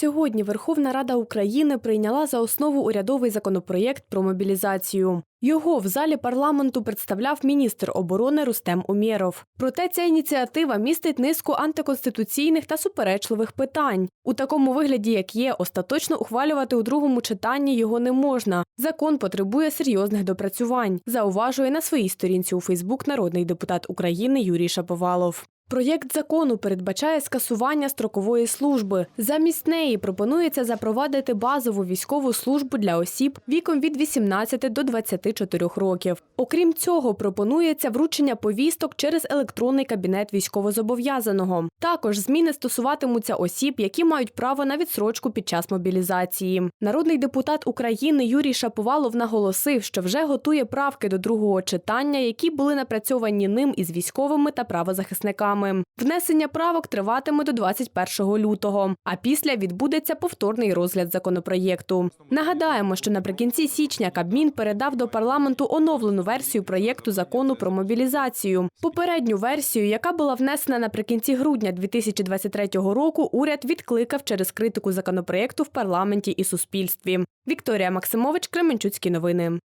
Сьогодні Верховна Рада України прийняла за основу урядовий законопроєкт про мобілізацію. Його в залі парламенту представляв міністр оборони Рустем Умєров. Проте ця ініціатива містить низку антиконституційних та суперечливих питань. У такому вигляді, як є, остаточно ухвалювати у другому читанні його не можна. Закон потребує серйозних допрацювань. Зауважує на своїй сторінці у Фейсбук народний депутат України Юрій Шаповалов. Проєкт закону передбачає скасування строкової служби. Замість неї пропонується запровадити базову військову службу для осіб віком від 18 до 24 років. Окрім цього, пропонується вручення повісток через електронний кабінет військовозобов'язаного. Також зміни стосуватимуться осіб, які мають право на відсрочку під час мобілізації. Народний депутат України Юрій Шаповалов наголосив, що вже готує правки до другого читання, які були напрацьовані ним із військовими та правозахисниками. Внесення правок триватиме до 21 лютого, а після відбудеться повторний розгляд законопроєкту. Нагадаємо, що наприкінці січня Кабмін передав до парламенту оновлену версію проєкту закону про мобілізацію. Попередню версію, яка була внесена наприкінці грудня 2023 року, уряд відкликав через критику законопроєкту в парламенті і суспільстві. Вікторія Максимович, Кременчуцькі новини.